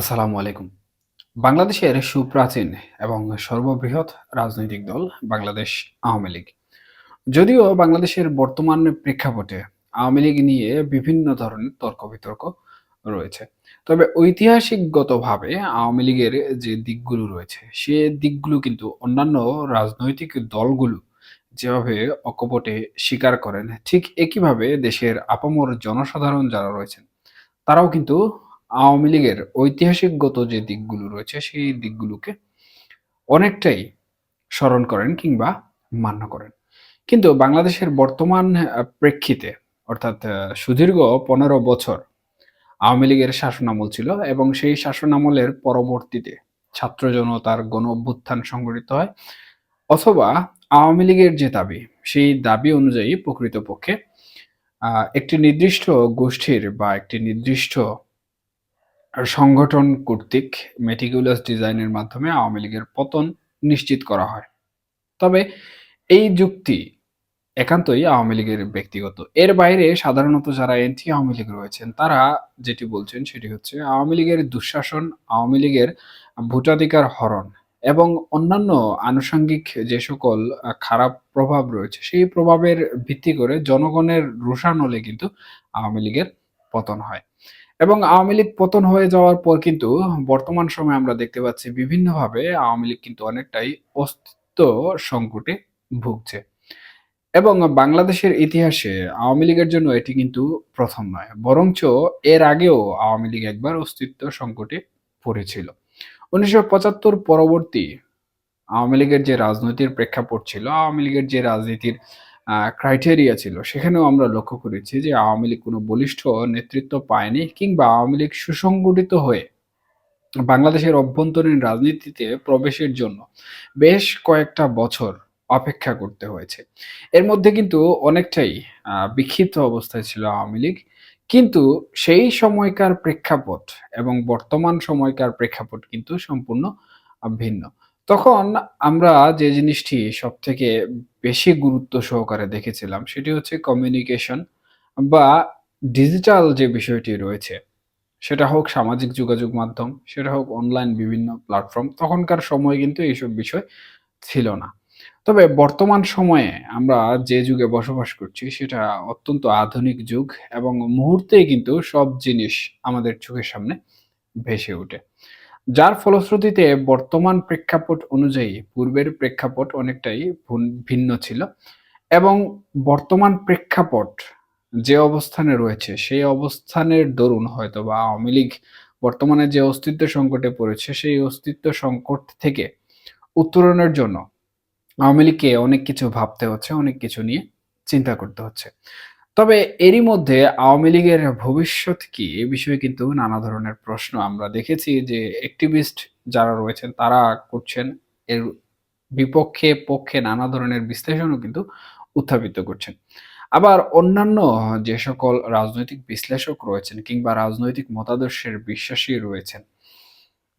আসসালামু আলাইকুম। বাংলাদেশের সুপ্রাচীন এবং সর্ববৃহৎ রাজনৈতিক দল বাংলাদেশ আওয়ামী লীগ। যদিও বাংলাদেশের বর্তমান প্রেক্ষাপটে আওয়ামী লীগ নিয়ে বিভিন্ন ধরনের তর্ক-বিতর্ক রয়েছে। তবে ঐতিহাসিকগতভাবে আওয়ামী লীগের যে দিকগুলো রয়েছে, সে দিকগুলো কিন্তু অন্যান্য রাজনৈতিক দলগুলো যেভাবে অকপটে স্বীকার করেন, ঠিক একইভাবে দেশের আপামর জনসাধারণ যারা রয়েছেন, তারাও কিন্তু আওয়ামী লীগের ঐতিহাসিকগত যে দিকগুলো রয়েছে, সেই দিকগুলোকে অনেকটাই স্মরণ করেন কিংবা মান্য করেন। কিন্তু বাংলাদেশের বর্তমান প্রেক্ষিতে অর্থাৎ সুদীর্ঘ ১৫ বছর আওয়ামী লীগের শাসনামল ছিল এবং সেই শাসনামলের পরবর্তীতে ছাত্র জনতার গণ অভ্যুত্থান সংঘটিত হয় অথবা আওয়ামী লীগের যে দাবি, সেই দাবি অনুযায়ী প্রকৃতপক্ষে একটি নির্দিষ্ট গোষ্ঠীর বা একটি নির্দিষ্ট সংগঠন কর্তৃক meticulous ডিজাইনের মাধ্যমে আওয়ামী লীগের পতন নিশ্চিত করা হয়। তবে এই যুক্তি একান্তই আওয়ামী লীগের ব্যক্তিগত। এর বাইরে সাধারণত যারা এন্টি আওয়ামী লীগ রয়েছেন, তারা যেটি বলছেন সেটি হচ্ছে আওয়ামী লীগের দুঃশাসন, আওয়ামী লীগের ভোটাধিকার হরণ এবং অন্যান্য আনুষঙ্গিক যে সকল খারাপ প্রভাব রয়েছে, সেই প্রভাবের ভিত্তি করে জনগণের রোষানলে কিন্তু আওয়ামী লীগের পতন হয়। এবং আওয়ামী লীগ পতন হয়ে যাওয়ার পর কিন্তু বর্তমান সময়ে আমরা দেখতে পাচ্ছি বিভিন্নভাবে আওয়ামী লীগ কিন্তু অনেকটাই অস্তিত্ব সংকটে ভুগছে। এবং বাংলাদেশের ইতিহাসে আওয়ামী লীগের জন্য এটি কিন্তু প্রথম নয়। বরঞ্চ এর আগেও আওয়ামী লীগ একবার অস্তিত্ব সংকটে পড়েছিল। ১৯৭৫ পরবর্তী আওয়ামী লীগের যে রাজনৈতিক প্রেক্ষাপট ছিল, আওয়ামী লীগের যে রাজনীতির আ ক্রাইটেরিয়া ছিল, সেখানেও আমরা লক্ষ্য করেছি যে আওয়ামী লীগ কোনো বলিষ্ঠ নেতৃত্ব পায়নি কিংবা আওয়ামী লীগ সুসংগঠিত হয়ে বাংলাদেশের অভ্যন্তরীণ রাজনীতিতে প্রবেশের জন্য বেশ কয়েকটা বছর অপেক্ষা করতে হয়েছে। এর মধ্যে কিন্তু অনেকটাই বিক্ষিপ্ত অবস্থায় ছিল আওয়ামী লীগ। কিন্তু সেই সময়কার প্রেক্ষাপট এবং বর্তমান সময়কার প্রেক্ষাপট কিন্তু সম্পূর্ণ ভিন্ন। তখন আমরা যে জিনিসটি সবথেকে বেশি গুরুত্ব সহকারে দেখেছিলাম, সেটি হচ্ছে কমিউনিকেশন বা ডিজিটাল যে বিষয়টি রয়েছে, সেটা হোক সামাজিক যোগাযোগ মাধ্যম, সেটা হোক অনলাইন বিভিন্ন প্ল্যাটফর্ম, তখনকার সময়ে কিন্তু এইসব বিষয় ছিল না। তবে বর্তমান সময়ে আমরা যে যুগে বসবাস করছি, সেটা অত্যন্ত আধুনিক যুগ এবং মুহূর্তেই কিন্তু সব জিনিস আমাদের চোখের সামনে ভেসে ওঠে। যার ফলশ্রুতিতে বর্তমান প্রেক্ষাপট অনুযায়ী পূর্বের প্রেক্ষাপট অনেকটাই ভুন ভিন্ন ছিল এবং বর্তমান প্রেক্ষাপট যে অবস্থানে রয়েছে, সেই অবস্থানের দরুন হয়তো বা আওয়ামী লীগ বর্তমানে যে অস্তিত্ব সংকটে পড়েছে, সেই অস্তিত্ব সংকট থেকে উত্তরণের জন্য আওয়ামী লীগকে অনেক কিছু ভাবতে হচ্ছে, অনেক কিছু নিয়ে চিন্তা করতে হচ্ছে। তবে এরই মধ্যে আওয়ামী লীগের ভবিষ্যৎ কি? এ বিষয়ে কিন্তু নানা ধরনের প্রশ্ন আমরা দেখেছি যে অ্যাক্টিভিস্ট যারা রয়েছেন তারা করছেন। এর বিপক্ষে পক্ষে নানা ধরনের বিশ্লেষণও কিন্তু উত্থাপিত করছেন। আবার অন্যান্য যে সকল রাজনৈতিক বিশ্লেষক রয়েছেন কিংবা রাজনৈতিক মতাদর্শের বিশ্বাসী রয়েছেন,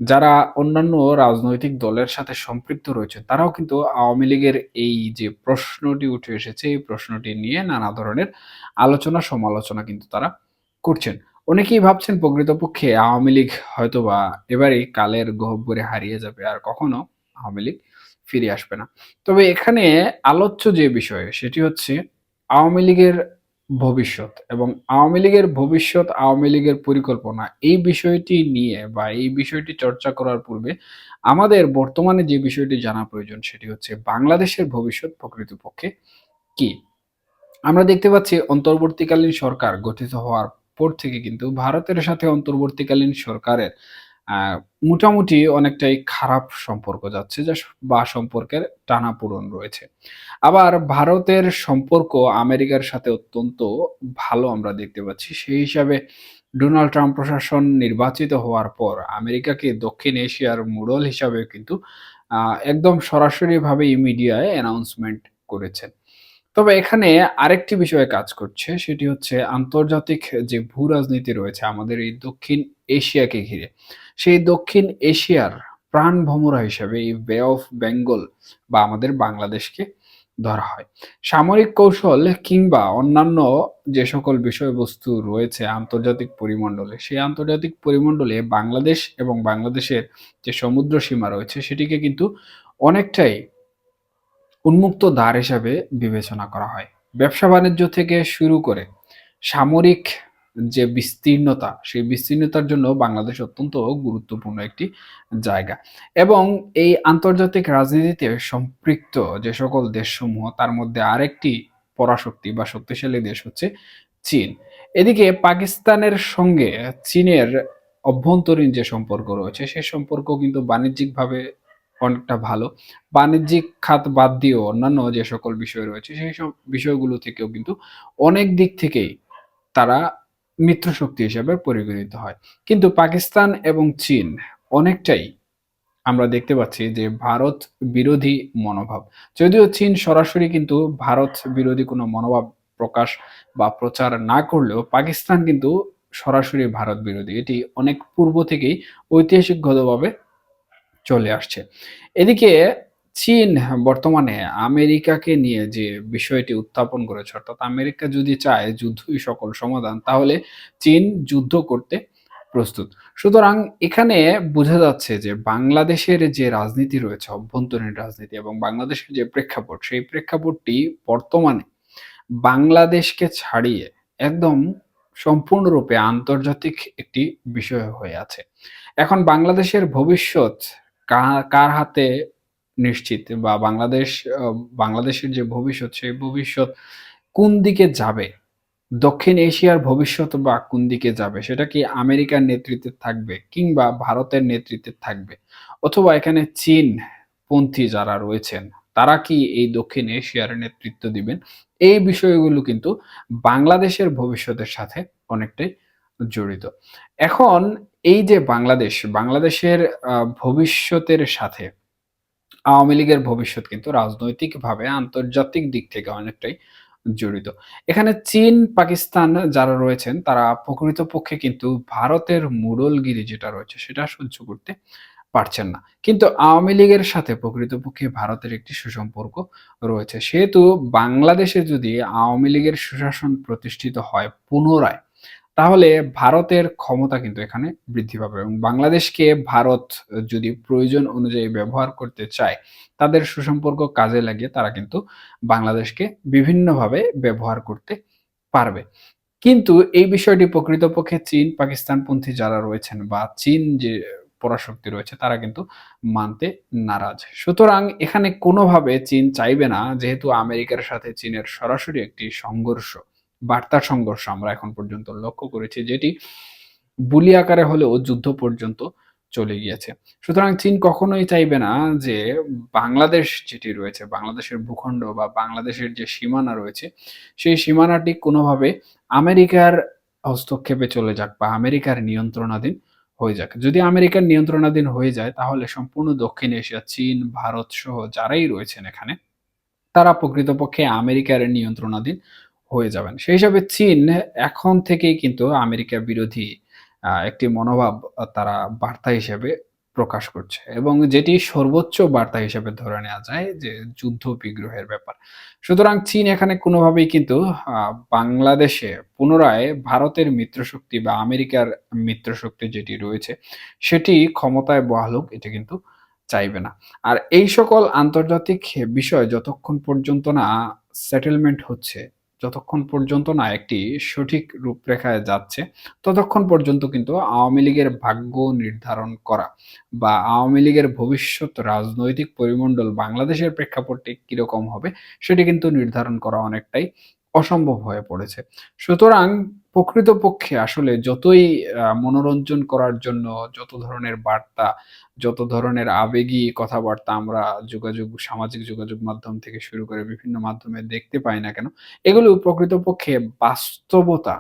যারা অন্যান্য রাজনৈতিক দলের সাথে সম্পৃক্ত রয়েছেন, তারাও কিন্তু আওয়ামী লীগের এই যে প্রশ্নটি উঠে এসেছে, এই প্রশ্নটি নিয়ে নানা ধরনের আলোচনা সমালোচনা কিন্তু তারা করছেন। অনেকেই ভাবছেন প্রকৃতপক্ষে আওয়ামী লীগ হয়তোবা এবারেই কালের গহ্বরে হারিয়ে যাবে আর কখনো আওয়ামী লীগ ফিরে আসবে না। তবে এখানে আলোচ্য যে বিষয় সেটি হচ্ছে আওয়ামী লীগের ভবিষ্যৎ এবং আওয়ামী লীগের ভবিষ্যৎ, আওয়ামী লীগের পরিকল্পনা এই বিষয়টি নিয়ে বা এই বিষয়টি চর্চা করার পূর্বে আমাদের বর্তমানে যে বিষয়টি জানা প্রয়োজন সেটি হচ্ছে বাংলাদেশের ভবিষ্যৎ প্রকৃতপক্ষে কি? আমরা দেখতে পাচ্ছি অন্তর্বর্তীকালীন সরকার গঠিত হওয়ার পর থেকে কিন্তু ভারতের সাথে অন্তর্বর্তীকালীন সরকারের মোটামুটি অনেকটাই খারাপ সম্পর্ক যাচ্ছে, যা বা সম্পর্কের টানাপোড়েন রয়েছে। আবার ভারতের সম্পর্ক আমেরিকার সাথে অত্যন্ত ভালো আমরা দেখতে পাচ্ছি। সেই হিসাবে ডোনাল্ড ট্রাম্প প্রশাসন নির্বাচিত হওয়ার পর আমেরিকাকে দক্ষিণ এশিয়ার মোড়ল হিসাবে কিন্তু একদম সরাসরিভাবেই মিডিয়ায় অ্যানাউন্সমেন্ট করেছেন। তবে এখানে আরেকটি বিষয়ে কাজ করছে, সেটি হচ্ছে আন্তর্জাতিক যে ভূ-রাজনীতি রয়েছে আমাদের এই দক্ষিণ এশিয়াকে ঘিরে। সেই দক্ষিণ এশিয়ার প্রাণভোমরা হিসাবে এই বে অফ বেঙ্গল বা আমাদের বাংলাদেশকে ধরা হয় সামরিক কৌশল কিংবা অন্যান্য যে সকল বিষয়বস্তু রয়েছে আন্তর্জাতিক পরিমণ্ডলে, সেই আন্তর্জাতিক পরিমণ্ডলে বাংলাদেশ এবং বাংলাদেশের যে সমুদ্র সীমা রয়েছে, সেটিকে কিন্তু অনেকটাই উন্মুক্ত দ্বার হিসাবে বিবেচনা করা হয়। ব্যবসা বাণিজ্য থেকে শুরু করে সামরিক যে বিস্তীর্ণতা, সেই বিস্তীর্ণতার জন্য বাংলাদেশ অত্যন্ত গুরুত্বপূর্ণ একটি জায়গা। এবং এই আন্তর্জাতিক রাজনীতিতে সম্পৃক্ত যে সকল দেশসমূহ, তার মধ্যে আরেকটি পরাশক্তি বা শক্তিশালী দেশ হচ্ছে চীন। এদিকে পাকিস্তানের সঙ্গে চীনের অভ্যন্তরীণ যে সম্পর্ক রয়েছে সেই সম্পর্ক কিন্তু বাণিজ্যিকভাবে অনেকটা ভালো। বাণিজ্যিক খাত বাদ দিয়েও অন্যান্য যে সকল বিষয় রয়েছে, সেই সব বিষয়গুলো থেকেও কিন্তু অনেক দিক থেকেই তারা মিত্র শক্তি হিসেবে পরিগণিত হয়। কিন্তু পাকিস্তান এবং চীন অনেকটাই আমরা দেখতে পাচ্ছি যে ভারত বিরোধী মনোভাব। যদিও চীন সরাসরি কিন্তু ভারত বিরোধী কোনো মনোভাব প্রকাশ বা প্রচার না করলেও পাকিস্তান কিন্তু সরাসরি ভারত বিরোধী। এটি অনেক পূর্ব থেকেই ঐতিহাসিকগতভাবে চলে আসছে। এদিকে চীন বর্তমানে আমেরিকাকে নিয়ে যে বিষয়টি উত্থাপন করেছে, অর্থাৎ আমেরিকা যদি চায় যুদ্ধই সকল সমাধান, তাহলে চীন যুদ্ধ করতে প্রস্তুত। সুতরাং এখানে বোঝা যাচ্ছে যে বাংলাদেশের যে রাজনীতি রয়েছে, অভ্যন্তরীণ রাজনীতি এবং বাংলাদেশের যে প্রেক্ষাপট, সেই প্রেক্ষাপটটি বর্তমানে বাংলাদেশকে ছাড়িয়ে একদম সম্পূর্ণরূপে আন্তর্জাতিক একটি বিষয় হয়ে আছে। এখন বাংলাদেশের ভবিষ্যৎ কার হাতে নিশ্চিত বা বাংলাদেশ বাংলাদেশের যে ভবিষ্যৎ, সেই ভবিষ্যৎ কোন দিকে যাবে? দক্ষিণ এশিয়ার ভবিষ্যৎ বা কোন দিকে যাবে? সেটা কি আমেরিকার নেতৃত্বে থাকবে কিংবা ভারতের নেতৃত্বে থাকবে? অথবা এখানে চীন পন্থী যারা রয়েছেন, তারা কি এই দক্ষিণ এশিয়ার নেতৃত্ব দিবেন? এই বিষয়গুলো কিন্তু বাংলাদেশের ভবিষ্যতের সাথে অনেকটাই জড়িত। এখন এই যে বাংলাদেশ, বাংলাদেশের ভবিষ্যতের সাথে, আওয়ামী লীগের ভবিষ্যৎ কিন্তু রাজনৈতিকভাবে আন্তর্জাতিক দিক থেকে অনেকটাই জড়িত। এখানে চীন, পাকিস্তান যারা রয়েছেন, তারা প্রকৃতপক্ষে কিন্তু ভারতের মুরলগিরি যেটা রয়েছে, সেটা সহ্য করতে পারছেন না। কিন্তু আওয়ামী লীগের সাথে প্রকৃতপক্ষে ভারতের একটি সুসম্পর্ক রয়েছে। সেহেতু বাংলাদেশে যদি আওয়ামী লীগের সুশাসন প্রতিষ্ঠিত হয় পুনরায় তাহলে ভারতের ক্ষমতা কিন্তু এখানে বৃদ্ধি পাবে এবং বাংলাদেশকে ভারত যদি প্রয়োজন অনুযায়ী ব্যবহার করতে চায়, তাদের সুসম্পর্ক কাজে লাগিয়ে তারা কিন্তু বাংলাদেশকে বিভিন্নভাবে ব্যবহার করতে পারবে। কিন্তু এই বিষয়টি প্রকৃতপক্ষে চীন, পাকিস্তানপন্থী যারা রয়েছেন বা চীন যে পরাশক্তি রয়েছে, তারা কিন্তু মানতে নারাজ। সুতরাং এখানে কোনোভাবে চীন চাইবে না, যেহেতু আমেরিকার সাথে চীনের সরাসরি একটি সংঘর্ষ। বার্তা সংঘর্ষ আমরা এখন পর্যন্ত লক্ষ্য করেছি, যেটি বুলি আকারে হলেও যুদ্ধ পর্যন্ত চলে গিয়েছে। সুতরাং চীন কখনোই চাইবে না যে বাংলাদেশ যেটি রয়েছে, বাংলাদেশের ভূখণ্ড বা বাংলাদেশের যে সীমানা রয়েছে, সেই সীমানাটি কোনোভাবে আমেরিকার হস্তক্ষেপে চলে যাক বা আমেরিকার নিয়ন্ত্রণাধীন হয়ে যাক। যদি আমেরিকার নিয়ন্ত্রণাধীন হয়ে যায়, তাহলে সম্পূর্ণ দক্ষিণ এশিয়া, চীন, ভারত সহ যারাই রয়েছেন এখানে, তারা প্রকৃতপক্ষে আমেরিকার নিয়ন্ত্রণাধীন হয়ে যাবেন। সেই হিসাবে চীন এখন থেকেই কিন্তু আমেরিকা বিরোধী একটি মনোভাব তারা বার্তা হিসেবে প্রকাশ করছে এবং যেটি সর্বোচ্চ বার্তা হিসেবে ধরে নেওয়া যায় যে যুদ্ধ বিগ্রহের ব্যাপার। সুতরাং চীন এখানে কোনোভাবেই কিন্তু বাংলাদেশে পুনরায় ভারতের মিত্রশক্তি বা আমেরিকার মিত্রশক্তি যেটি রয়েছে, সেটি ক্ষমতায় বহালুক এটা কিন্তু চাইবে না। আর এই সকল আন্তর্জাতিক বিষয় যতক্ষণ পর্যন্ত না সেটেলমেন্ট হচ্ছে যতক্ষণ পর্যন্ত না একটি সঠিক রূপরেখায় যাচ্ছে, ততক্ষণ পর্যন্ত কিন্তু আওয়ামী লীগের ভাগ্য নির্ধারণ করা বা আওয়ামী লীগের ভবিষ্যৎ রাজনৈতিক পরিমণ্ডল বাংলাদেশের প্রেক্ষাপটে কীরকম হবে, সেটি কিন্তু নির্ধারণ করা অনেকটাই অসম্ভব হয়ে পড়েছে। সুতরাং প্রকৃতপক্ষে আসলে যতই মনোরঞ্জন করার জন্য যত ধরনের বার্তা, যত ধরনের আবেগী কথাবার্তা আমরা যোগাযোগ, সামাজিক যোগাযোগ মাধ্যম থেকে শুরু করে বিভিন্ন মাধ্যমে দেখতে পাই না কেন, এগুলো প্রকৃতপক্ষে বাস্তবতা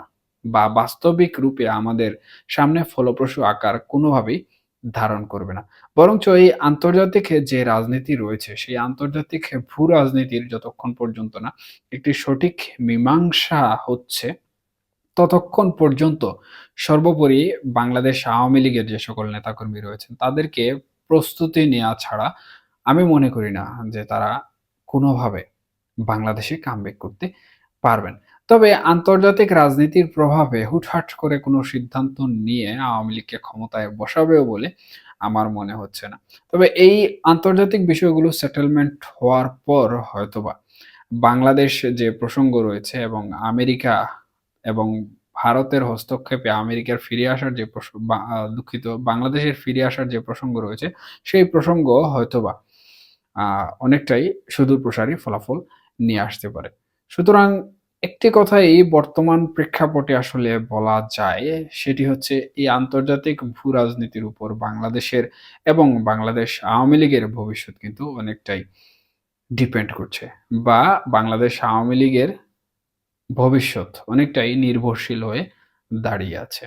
বা বাস্তবিক রূপে আমাদের সামনে ফলপ্রসূ আকার কোনোভাবেই ধারণ করবে না। বরঞ্চ এই আন্তর্জাতিক যে রাজনীতি রয়েছে, সেই আন্তর্জাতিক ভূ রাজনীতির যতক্ষণ পর্যন্ত না একটি সঠিক মীমাংসা হচ্ছে ততক্ষণ পর্যন্ত সর্বোপরি বাংলাদেশ আওয়ামী লীগের যে সকল নেতাকর্মী রয়েছেন, তাদেরকে প্রস্তুতি নেওয়া ছাড়া আমি মনে করি না যে তারা কোনোভাবে বাংলাদেশে কামব্যাক করতে পারবেন। তবে আন্তর্জাতিক রাজনীতির প্রভাবে হুটহাট করে কোনো সিদ্ধান্ত নিয়ে আওয়ামী লীগকে ক্ষমতায় বসাবেও বলে আমার মনে হচ্ছে না। তবে এই আন্তর্জাতিক বিষয়গুলো সেটেলমেন্ট হওয়ার পর হয়তোবা বাংলাদেশ যে প্রসঙ্গ রয়েছে এবং আমেরিকা এবং ভারতের হস্তক্ষেপে আমেরিকার ফিরে আসার যে দুঃখিত বাংলাদেশের ফিরে আসার যে প্রসঙ্গ রয়েছে, সেই প্রসঙ্গ হয়তোবা অনেকটাই সুদূর প্রসারী ফলাফল নিয়ে আসতে পারে। সুতরাং একটি কথাই বর্তমান প্রেক্ষাপটে আসলে বলা যায়, সেটি হচ্ছে এই আন্তর্জাতিক ভূ-রাজনীতির উপর বাংলাদেশের এবং বাংলাদেশ আওয়ামী লীগের ভবিষ্যৎ কিন্তু অনেকটাই ডিপেন্ড করছে বা বাংলাদেশ আওয়ামী লীগের ভবিষ্যৎ অনেকটাই নির্ভরশীল হয়ে দাঁড়িয়ে আছে।